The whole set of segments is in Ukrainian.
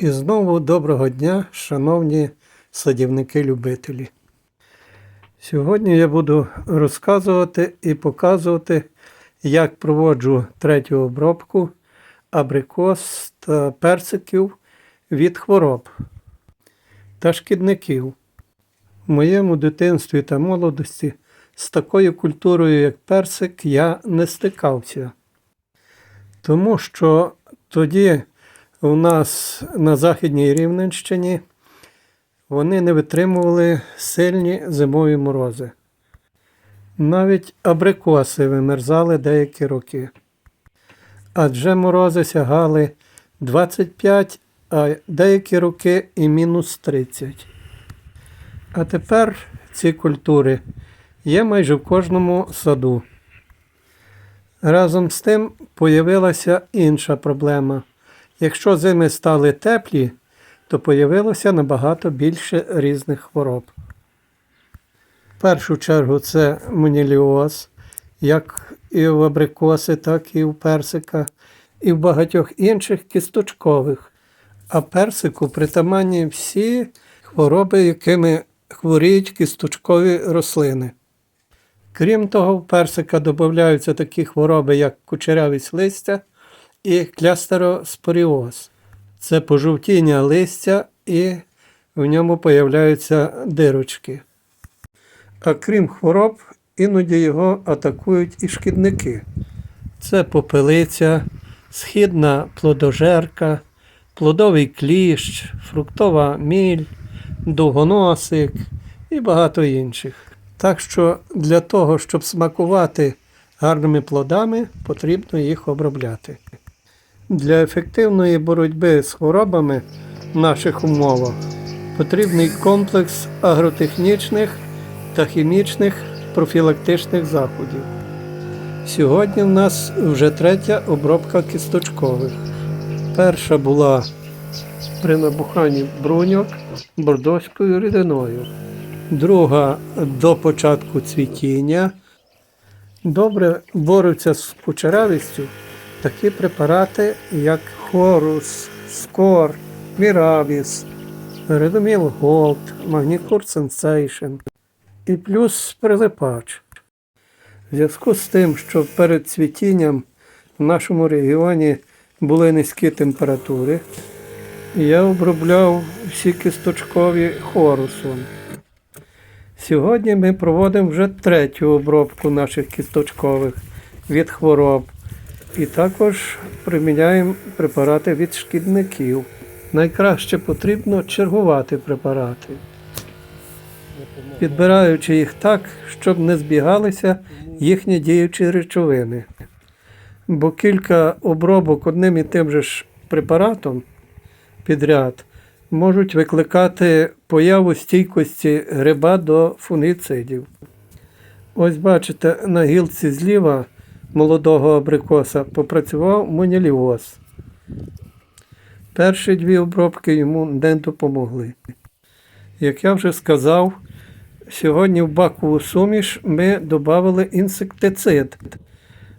І знову доброго дня, шановні садівники-любителі. Сьогодні я буду розказувати і показувати, як проводжу третю обробку абрикос та персиків від хвороб та шкідників. В моєму дитинстві та молодості з такою культурою, як персик, я не стикався. Тому що тоді у нас на Західній Рівненщині вони не витримували сильні зимові морози. Навіть абрикоси вимерзали деякі роки. Адже морози сягали 25, а деякі роки і мінус 30. А тепер ці культури є майже в кожному саду. Разом з тим появилася інша проблема. Якщо зими стали теплі, то появилося набагато більше різних хвороб. В першу чергу це моніліоз, як і в абрикоси, так і в персика, і в багатьох інших кісточкових. А персику притаманні всі хвороби, якими хворіють кісточкові рослини. Крім того, в персика додаються такі хвороби, як кучерявість листя і клястероспоріоз. Це пожовтіння листя і в ньому появляються дирочки. А крім хвороб, іноді його атакують і шкідники. Це попелиця, східна плодожерка, плодовий кліщ, фруктова міль, довгоносик і багато інших. Так що для того, щоб смакувати гарними плодами, потрібно їх обробляти. Для ефективної боротьби з хворобами в наших умовах потрібний комплекс агротехнічних та хімічних профілактичних заходів. Сьогодні в нас вже третя обробка кісточкових. Перша була при набуханні бруньок бордоською рідиною. Друга до початку цвітіння. Добре борються з кучерявістю такі препарати, як хорус, скор, міравіс, редоміл голд, магнікур сенсейшн і плюс прилипач. В зв'язку з тим, що перед цвітінням в нашому регіоні були низькі температури, я обробляв всі кісточкові хорусом. Сьогодні ми проводимо вже третю обробку наших кісточкових від хвороб. І також приміняємо препарати від шкідників. Найкраще потрібно чергувати препарати, підбираючи їх так, щоб не збігалися їхні діючі речовини. Бо кілька обробок одним і тим же ж препаратом підряд можуть викликати появу стійкості гриба до фунгіцидів. Ось бачите, на гілці зліва молодого абрикоса попрацював моніліоз. Перші дві обробки йому не допомогли. Як я вже сказав, сьогодні в бакову суміш ми додали інсектицид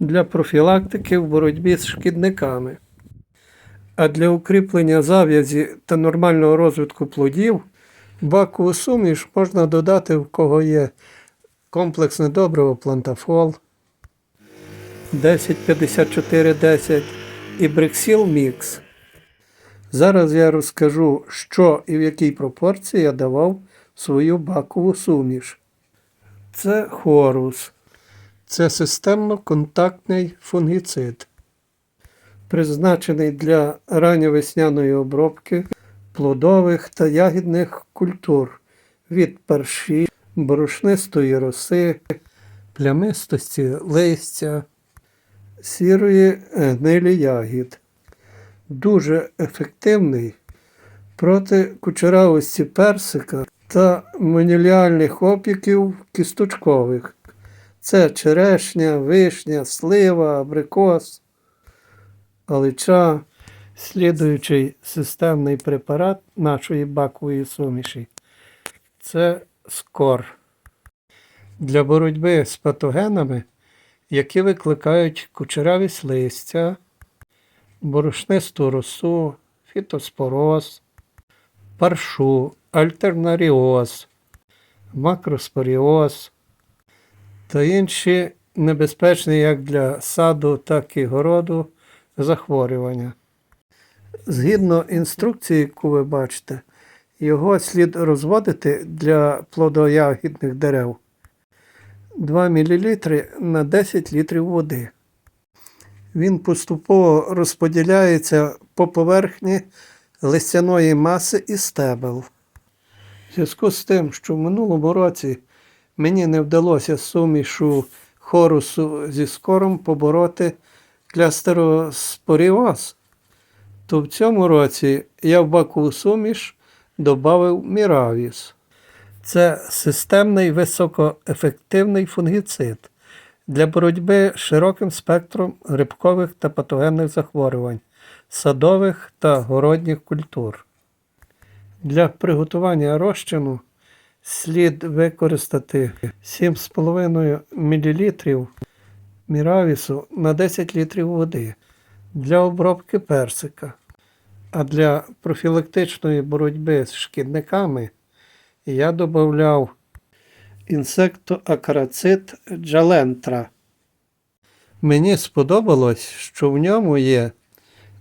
для профілактики в боротьбі з шкідниками. А для укріплення зав'язі та нормального розвитку плодів бакову суміш можна додати, в кого є комплексне добриво плантафол. 105410 і Брексіл Мікс. Зараз я розкажу, що і в якій пропорції я давав свою бакову суміш. Це хорус. Це системно-контактний фунгіцид, призначений для ранньовесняної обробки плодових та ягідних культур від парші, борошнистої роси, плямистості листя, сірої гнилі ягід. Дуже ефективний проти кучеравості персика та моніліальних опіків кісточкових. Це черешня, вишня, слива, абрикос, алича, слідуючий системний препарат нашої бакової суміші. Це скор. Для боротьби з патогенами які викликають кучерявість листя, борошнисту росу, фітоспороз, паршу, альтернаріоз, макроспоріоз та інші небезпечні як для саду, так і городу захворювання. Згідно інструкції, яку ви бачите, його слід розводити для плодоягідних дерев 2 мл на 10 літрів води. Він поступово розподіляється по поверхні листяної маси і стебел. В зв'язку з тим, що в минулому році мені не вдалося сумішу хорусу зі скором побороти клястероспоріоз, то в цьому році я в бакову суміш додав міравіс. Це системний високоефективний фунгіцид для боротьби з широким спектром грибкових та патогенних захворювань, садових та городніх культур. Для приготування розчину слід використати 7,5 мл міравісу на 10 літрів води для обробки персика. А для профілактичної боротьби з шкідниками я додавав інсектоакарацит джалентра. Мені сподобалось, що в ньому є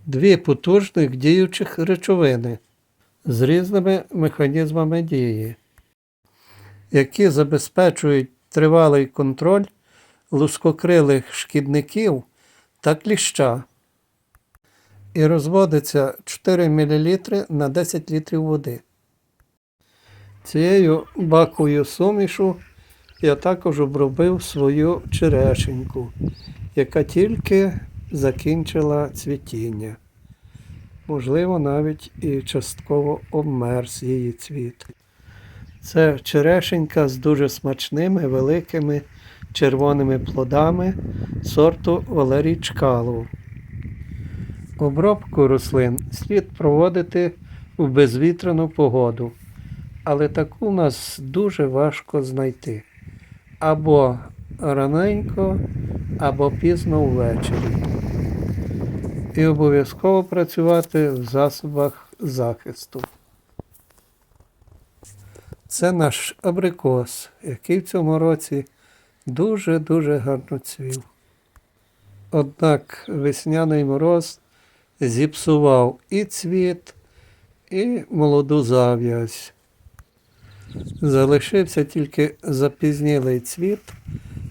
дві потужних діючих речовини з різними механізмами дії, які забезпечують тривалий контроль лускокрилих шкідників та кліща. І розводиться 4 мл на 10 літрів води. Цією баковою сумішу я також обробив свою черешеньку, яка тільки закінчила цвітіння. Можливо, навіть і частково обмерз її цвіт. Це черешенька з дуже смачними великими червоними плодами сорту Валерій Чкалов. Обробку рослин слід проводити в безвітряну погоду, але таку нас дуже важко знайти. Або раненько, або пізно ввечері. І обов'язково працювати в засобах захисту. Це наш абрикос, який в цьому році дуже-дуже гарно цвів. Однак весняний мороз зіпсував і цвіт, і молоду зав'язь. Залишився тільки запізнілий цвіт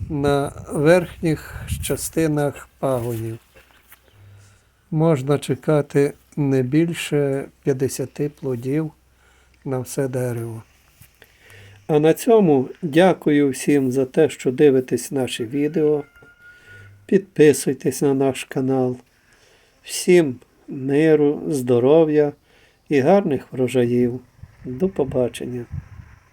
на верхніх частинах пагонів. Можна чекати не більше 50 плодів на все дерево. А на цьому дякую всім за те, що дивитесь наші відео. Підписуйтесь на наш канал. Всім миру, здоров'я і гарних врожаїв. До побачення!